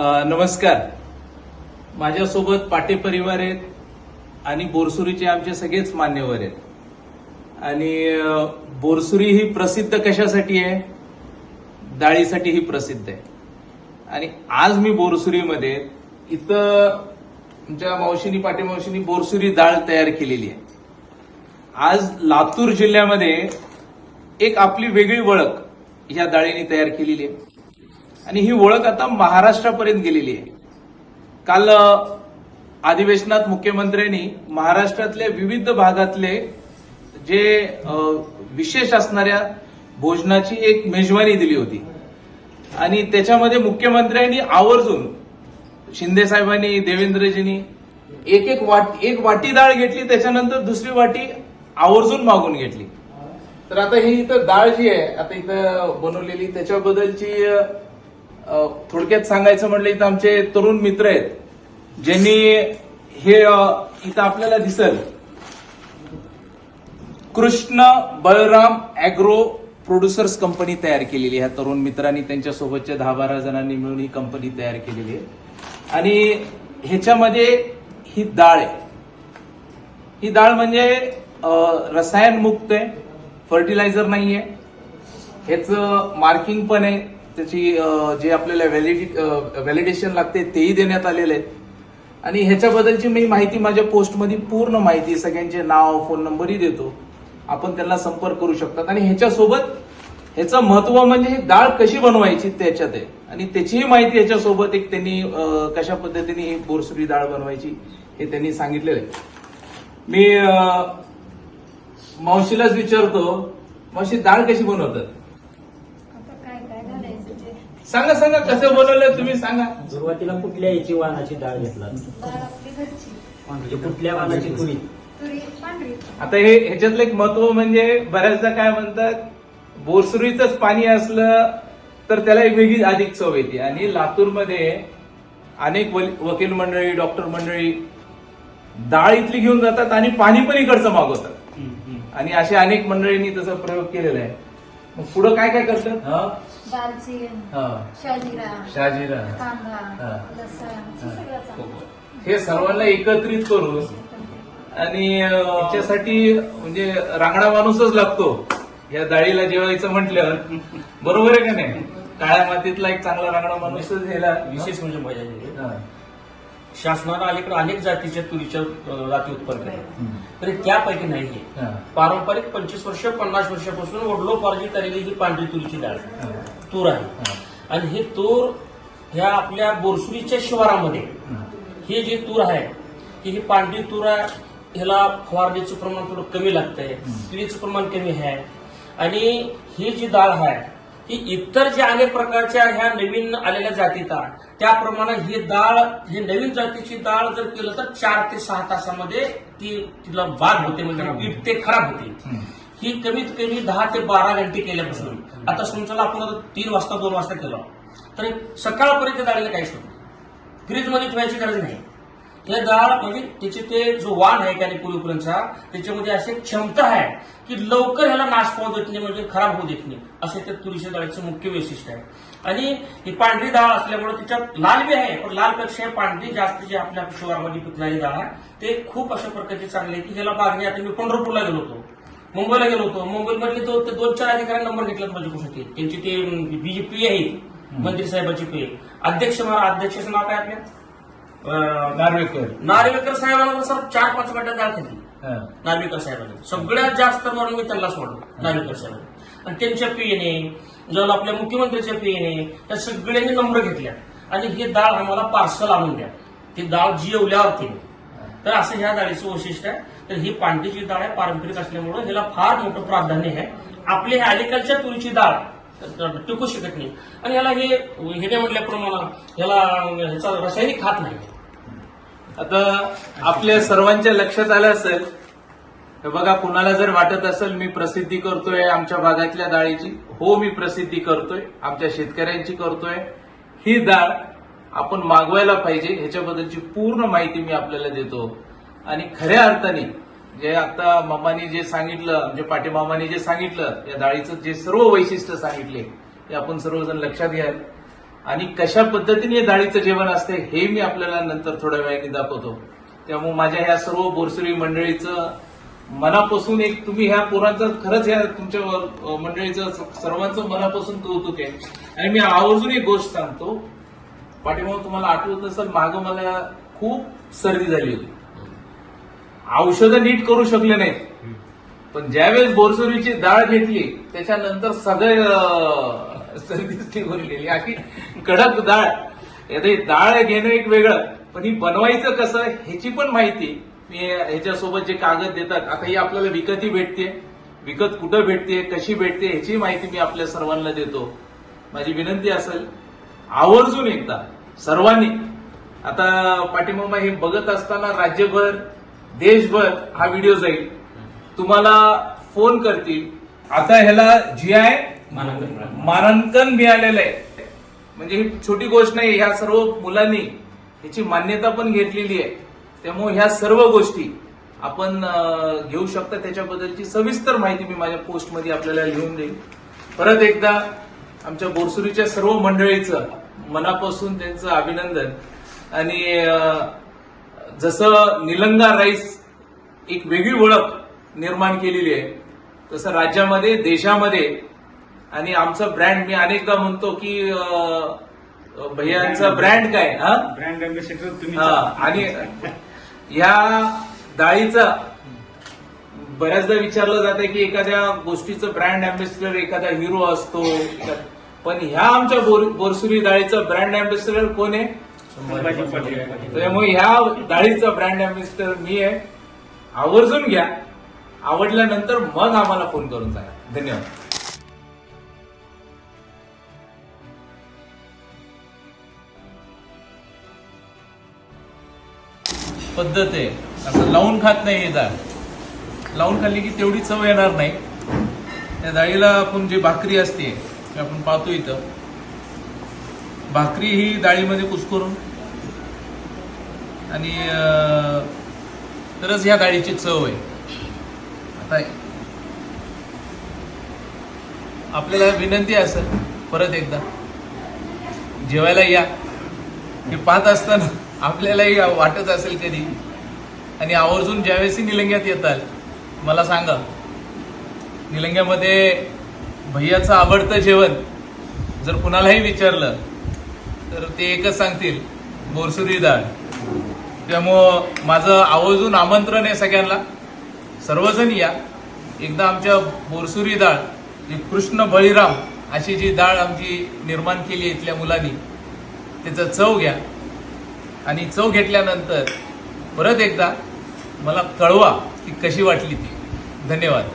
नमस्कार. माझ्यासोबत पाटे परिवार आहेत आणि बोरसुरीचे आमचे सगळेच मान्यवर आहेत. आणि बोरसुरी ही प्रसिद्ध कशासाठी आहे? डाळीसाठी ही प्रसिद्ध आहे. आणि आज मी बोरसुरीमध्ये इथं आमच्या मावशीनी पाटे मावशीनी बोरसुरी डाळ तयार केलेली आहे. आज लातूर जिल्ह्यामध्ये एक आपली वेगळी ओळख ह्या डाळीने तयार केलेली आहे. आणि ही ओळख आता महाराष्ट्रापर्यंत गेलेली आहे. काल अधिवेशनात मुख्यमंत्र्यांनी महाराष्ट्रातल्या विविध भागातले जे विशेष असणाऱ्या भोजनाची एक मेजवानी दिली होती. आणि त्याच्यामध्ये मुख्यमंत्र्यांनी आवर्जून शिंदे साहेबांनी देवेंद्रजींनी एक एक वाट एक वाटी डाळ घेतली त्याच्यानंतर दुसरी वाटी आवर्जून मागून घेतली. तर आता ही इथं डाळ जी आहे आता इथं बनवलेली त्याच्याबद्दलची थोडक्यात सांगायचं म्हटलं इथं आमचे तरुण मित्र आहेत ज्यांनी हे इथं आपल्याला दिसल. Krishna Balram agro producers company तयार केलेली आहे. ह्या तरुण मित्रांनी त्यांच्या सोबतच्या दहा बारा जणांनी मिळून ही कंपनी तयार केलेली आहे. आणि ह्याच्यामध्ये ही डाळ आहे. ही डाळ म्हणजे रसायनमुक्त आहे फर्टिलायझर नाही आहे ह्याचं मार्किंग पण आहे. त्याची जे आपल्याला व्हॅलिडी व्हॅलिडेशन लागते तेही देण्यात आलेलं आहे आणि ह्याच्याबद्दलची मी माहिती माझ्या पोस्टमध्ये पूर्ण माहिती सगळ्यांचे नाव फोन नंबरही देतो. आपण त्यांना संपर्क करू शकतात. आणि ह्याच्यासोबत ह्याचं महत्त्व म्हणजे ही डाळ कशी बनवायची त्याच्यात आहे. आणि त्याचीही माहिती ह्याच्यासोबत एक त्यांनी कशा पद्धतीने ही बोरसुरी डाळ बनवायची हे त्यांनी सांगितलेलं आहे. मी मावशीलाच विचारतो मावशी डाळ कशी बनवतात आता काय काय घालायचं ते सांगा सांगा कसं बनवलं तुम्ही सांगा. सुरुवातीला कुठल्या याची वाहनाची डाळ घेतला म्हणजे कुठल्या वाहनाची तुरी आता हे ह्याच्यातलं एक महत्त्व म्हणजे बऱ्याचदा काय म्हणतात बोरसुरीचंच पाणी असलं तर त्याला एक वेगळी अधिक चव येते. आणि लातूरमध्ये अनेक वकील मंडळी डॉक्टर मंडळी डाळ इथली घेऊन जातात आणि पाणी पण इकडचं मागवतात. आणि अशा अनेक मंडळींनी तसा प्रयोग केलेला आहे. मग पुढं काय काय करतात हा? दालचीन हा. शाजिरा शहाजिरा कांदा हा. लसण असं सगळं चालतं. हे सर्वांना एकत्रित करून आणि अं, याच्यासाठी म्हणजे रांगडा माणूसच लागतो या डाळीला जेवायचं म्हटलं बरोबर आहे का नाही काळ्या मातीतला एक चांगला रांगडा माणूसच ह्याला विशेष म्हणजे मजा येते हा. शासनानं अलीकडे अनेक जातीच्या तुरीच्या जाती उत्पन्न केल्या तरी त्यापैकी नाही. पारंपरिक पंचवीस वर्ष पन्नास वर्षापासून वडलोपार्जित आलेली ही पांढरी तुरीची डाळ तूर आहे. आणि ही तूर ह्या आपल्या बोरसुरीच्या शिवारामध्ये. ही. जी तूर आहे की ही पांढरी तूर ह्याला फवारणीचं प्रमाण थोडं कमी लागतंय. किडीचं प्रमाण कमी आहे. आणि ही जी डाळ आहे ही इतर ज्या अनेक प्रकारच्या ह्या नवीन आलेल्या जातीत आहे, त्याप्रमाणे ही डाळ ही नवीन जातीची डाळ जर केलं तर चार ते सहा तासामध्ये ती तिला बाद होते म्हणजे पीठ ते खराब होते. ही कमीत कमी दहा ते बारा घंटे केल्यापासून आता समजा आपण तीन वाजता दोन वाजता केलं. तर सकाळपर्यंत डाळीला काहीच होतं फ्रीजमध्ये ठेवायची गरज नाही. हे डाळ म्हणजे त्याचे ते जो वाण आहे त्याने पूर्वीपर्यंतचा त्याच्यामध्ये अशी क्षमता आहे की लवकर ह्याला नाश पाहू देत नाही म्हणजे खराब होऊ देत नाही. असं त्या तुरीच्या डाळीचं मुख्य वैशिष्ट्य आहे. आणि ही पांढरी डाळ असल्यामुळे त्याच्यात लाल बी आहे पण लालपेक्षा पांढरी जास्त जी आपल्या शहरामध्ये पिकणारी डाळ आहे ते खूप अशा प्रकारची चांगली आहे की ह्याला मागणी आता मी पंढरपूरला गेलो होतो. मुंबईला गेलो होतो. मुंबईमधले तो ते दोन चार अधिकाऱ्यांनी नंबर घेतला माझ्यापासून त्यांची ते बीजेपी आहेत मंत्री साहेबाची पे अध्यक्ष अध्यक्षाचं नाव काय आपल्या? नार्वेकर. नार्वेकर साहेबांना सर चार पाच वाट्या डाळ खाल्ली हा. नार्वेकर साहेबांनी सगळ्यात जास्त म्हणून मी त्यांना सोडलं नार्वेकर साहेबांनी आणि त्यांच्या पियेने जेव्हा आपल्या मुख्यमंत्र्यांच्या पियेने त्या सगळ्यांनी नंबर घेतल्या. आणि ही डाळ आम्हाला पार्सल आणून द्या. ती डाळ जेवल्यावरती. तर असं ह्या डाळीचं वैशिष्ट्य आहे. तर ही पांढरी जी डाळ आहे पारंपरिक असल्यामुळे ह्याला फार मोठं प्राधान्य आहे. आपली ह्या अलीकडच्या तुरीची डाळ टिकू शकत नाही आणि याला हे हे म्हटल्याप्रमाणे ह्याला ह्याचा रासायनिक खात नाही. आता आपल्या सर्वांच्या लक्षात आलं असेल बघा कुणाला जर वाटत असेल मी प्रसिद्धी करतोय आमच्या भागातल्या डाळीची. हो मी प्रसिद्धी करतोय आमच्या शेतकऱ्यांची करतोय. ही डाळ आपण मागवायला पाहिजे ह्याच्याबद्दलची पूर्ण माहिती मी आपल्याला देतो. आणि खऱ्या अर्थाने जे आता मामानी जे सांगितलं म्हणजे पाटीमामाने जे सांगितलं या डाळीचं जे सर्व वैशिष्ट्य सांगितले ते आपण सर्वजण लक्षात घ्याल. आणि कशा पद्धतीने डाळीचं जेवण असते हे मी आपल्याला नंतर थोड्या वेळाने दाखवतो. त्यामुळे माझ्या ह्या सर्व बोरसुरी मंडळीचं मनापासून एक तुम्ही ह्या पोरांचं खरंच ह्या तुमच्या मंडळीचं सर्वांचं मनापासून कौतुक आहे. आणि मी आवर्जून एक गोष्ट सांगतो. पाठीमागं तुम्हाला आठवत नसेल मागं मला खूप सर्दी झाली होती. औषधं नीट करू शकले नाहीत. पण ज्यावेळेस बोरसुरीची डाळ घेतली त्याच्यानंतर सगळे अं, सर्दीच निघून गेली. अशी कडक डाळ. आता डाळ घेणं एक वेगळं. पण ही बनवायचं कसं ह्याची पण माहिती. मी ह्याच्यासोबत जे कागद देतात आता ही आपल्याला विकतही भेटते. विकत कुठं भेटते कशी भेटते ह्याची माहिती मी आपल्या सर्वांना देतो. माझी विनंती असेल आवर्जून एकदा सर्वांनी. आता पाठिंबा हे बघत असताना राज्यभर देशभर हा व्हिडिओ जाईल. तुम्हाला फोन करतील. आता ह्याला जी आय मानांकन मिळालेलं आहे. म्हणजे ही छोटी गोष्ट नाही ह्या सर्व मुलांनी ह्याची मान्यता पण घेतलेली आहे. त्यामुळे ह्या सर्व गोष्टी आपण घेऊ शकता. त्याच्याबद्दलची सविस्तर माहिती मी माझ्या पोस्टमध्ये आपल्याला लिहून देईन. परत एकदा आमच्या बोरसुरीच्या सर्व मंडळीचं मनापासून त्यांचं अभिनंदन. आणि जसं निलंगा राईस एक वेगळी ओळख निर्माण केलेली आहे तसं राज्यामध्ये देशामध्ये आणि आमचा ब्रँड मी अनेकदा म्हणतो की भैयांचा ब्रँड काय हा? ब्रँड तुम्ही हा आणि ह्या डाळीचा बऱ्याचदा विचारलं जातं की एखाद्या गोष्टीचं ब्रँड अँबॅसिडर एखादा हिरो असतो. पण ह्या आमच्या बोर- बोरसुरी डाळीचा ब्रँड अँबॅसिडर कोण आहे? संभाजी पाटील. त्यामुळे ह्या डाळीचा ब्रँड अँबॅसिडर मी आहे. आवर्जून घ्या. आवडल्यानंतर मग आम्हाला फोन करून सांगा. धन्यवाद. पद्धत आहे. असं लावून खात नाही ही डाळ लावून खाल्ली की तेवढी चव येणार नाही. त्या डाळीला आपण जी भाकरी असते ते आपण पाहतो इथं. भाकरी ही डाळीमध्ये कुस्करून आणि तरच ह्या डाळीची चव आहे. आता आपल्याला विनंती असं परत एकदा. जेवायला या. हे पाहत असताना आपल्यालाही वाटत असेल कधी. आणि आवर्जून ज्यावेळेस निलंग्यात येताल मला सांगा. निलंग्यामध्ये भैयाचं आवडतं जेवण जर कुणालाही विचारलं तर ते एकच सांगतील बोरसुरी डाळ त्यामुळं माझं आवर्जून आमंत्रण आहे सगळ्यांना. सर्वजण या. एकदा आमच्या बोरसुरी डाळ जी कृष्ण बळीराम अशी जी डाळ आमची निर्माण केली आहे इथल्या मुलांनी त्याचं चव घ्या. आणि चव घेतल्यानंतर परत एकदा मला कळवा की कशी वाटली ती. धन्यवाद.